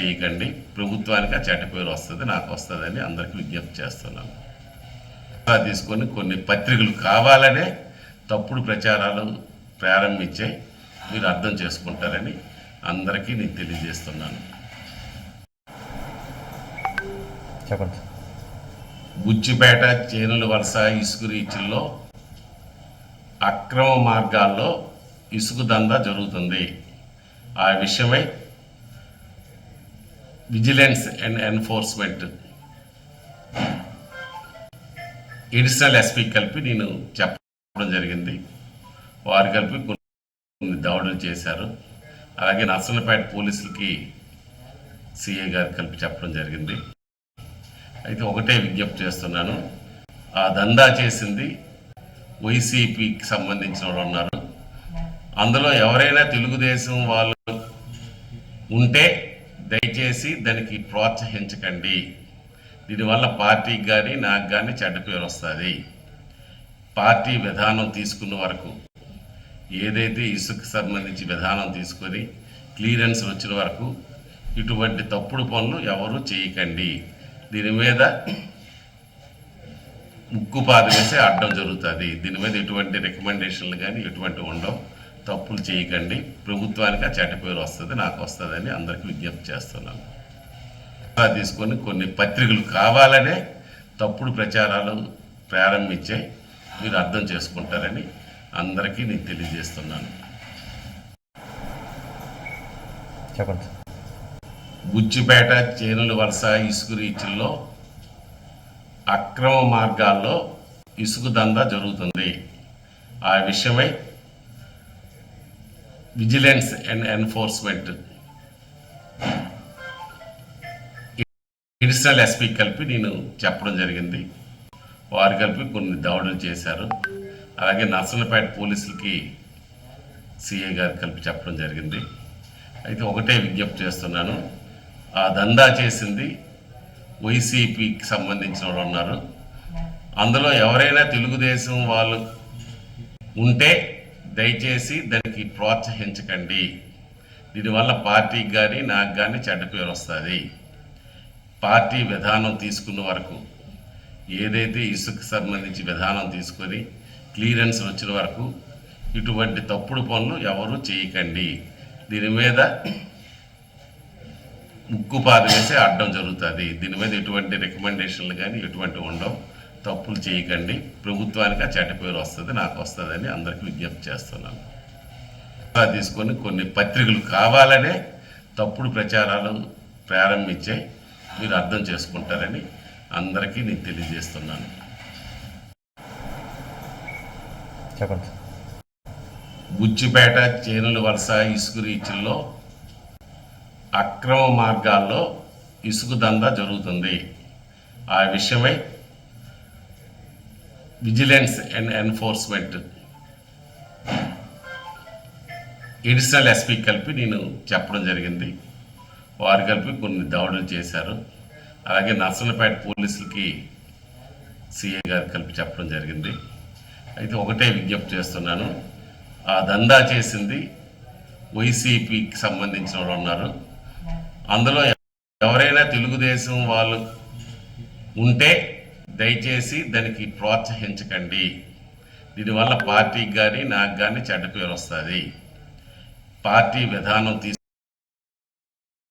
చేయకండి. ప్రభుత్వానికి ఆ చెడ్డ పేరు వస్తుంది నాకు వస్తుందని అందరికీ విజ్ఞప్తి చేస్తున్నాను. తీసుకొని కొన్ని పత్రికలు కావాలనే తప్పుడు ప్రచారాలు ప్రారంభించాయి మీరు అర్థం చేసుకుంటారని అందరికీ నేను తెలియజేస్తున్నాను. చెప్పండి. బుచ్చిపేట చేనుల వలస ఇసుక రీచుల్లో అక్రమ మార్గాల్లో ఇసుక దందా జరుగుతుంది. ఆ విషయమై vigilance and enforcement additional SP కలిపి నేను చెప్పడం జరిగింది. వారు కలిపి కొన్ని దాడులు చేశారు. అలాగే నర్సన్నపేట పోలీసులకి సిఏ గారు కలిపి చెప్పడం జరిగింది. అయితే ఒకటే విజ్ఞప్తి చేస్తున్నాను. ఆ దందా చేసింది వైసీపీకి సంబంధించిన వాళ్ళు ఉన్నారు. అందులో ఎవరైనా తెలుగుదేశం వాళ్ళు ఉంటే దయచేసి దానికి ప్రోత్సహించకండి. దీనివల్ల పార్టీకి కానీ నాకు కానీ చెడ్డ పేరు వస్తుంది. పార్టీ విధానం తీసుకున్న వరకు ఏదైతే ఇసుకు సంబంధించి విధానం తీసుకొని క్లియరెన్స్ వచ్చిన వరకు ఇటువంటి తప్పుడు పనులు ఎవరు చేయకండి. దీని మీద ముక్కుపాద వేసి అడ్డం జరుగుతుంది. దీని మీద ఎటువంటి రికమెండేషన్లు కానీ ఎటువంటి ఉండవు. తప్పులు చేయకండి. ప్రభుత్వానికి ఆ చెడ్డ పేరు వస్తుంది నాకు వస్తుందని అందరికీ విజ్ఞప్తి చేస్తున్నాను. తీసుకొని కొన్ని పత్రికలు కావాలనే తప్పుడు ప్రచారాలు ప్రారంభించాయి మీరు అర్థం చేసుకుంటారని అందరికీ నేను తెలియజేస్తున్నాను. చెప్పండి. బుచ్చిపేట చేనుల వలస ఇసుక రీచుల్లో అక్రమ మార్గాల్లో ఇసుక దందా జరుగుతుంది. ఆ విషయమై vigilance and enforcement additional SP కలిపి నేను చెప్పడం జరిగింది. వారు కలిపి కొన్ని దాడులు చేశారు. అలాగే నర్సన్నపేట పోలీసులకి సిఐ గారు కలిపి చెప్పడం జరిగింది. అయితే ఒకటే విజ్ఞప్తి చేస్తున్నాను. ఆ దందా చేసింది వైసీపీకి సంబంధించిన వాళ్ళు ఉన్నారు. అందులో ఎవరైనా తెలుగుదేశం వాళ్ళు ఉంటే దయచేసి దానికి ప్రోత్సహించకండి. దీనివల్ల పార్టీకి కానీ నాకు కానీ చెడ్డ పేరు వస్తుంది. పార్టీ విధానం తీసుకున్న వరకు ఏదైతే ఇసుకు సంబంధించి విధానం తీసుకొని క్లియరెన్స్ వచ్చిన వరకు ఇటువంటి తప్పుడు పనులు ఎవరు చేయకండి. దీని మీద ముక్కుపాద వేసి అడ్డం జరుగుతుంది. దీని మీద ఎటువంటి రికమెండేషన్లు కానీ ఎటువంటి ఉండవు. తప్పులు చేయకండి. ప్రభుత్వానికి ఆ చెడ్డ పేరు వస్తుంది నాకు వస్తుందని అందరికీ విజ్ఞప్తి చేస్తున్నాను. అలా తీసుకొని కొన్ని పత్రికలు కావాలనే తప్పుడు ప్రచారాలు ప్రారంభించాయి మీరు అర్థం చేసుకుంటారని అందరికీ నేను తెలియజేస్తున్నాను. చెప్పండి. బుచ్చిపేట చేనుల వలస ఇసుక రీచుల్లో అక్రమ మార్గాల్లో ఇసుక దందా జరుగుతుంది. ఆ విషయమై vigilance and enforcement additional SP కలిపి నేను చెప్పడం జరిగింది. వారు కలిపి కొన్ని దాడులు చేశారు. అలాగే నర్సన్నపేట పోలీసులకి సీఏ గారు కలిపి చెప్పడం జరిగింది. అయితే ఒకటే విజ్ఞప్తి చేస్తున్నాను. ఆ దందా చేసింది వైసీపీకి సంబంధించిన వాళ్ళు ఉన్నారు. అందులో ఎవరైనా తెలుగుదేశం వాళ్ళు ఉంటే దయచేసి దానికి ప్రోత్సహించకండి. దీనివల్ల పార్టీకి కానీ నాకు కానీ చెడ్డ పేరు వస్తుంది. పార్టీ విధానం తీసు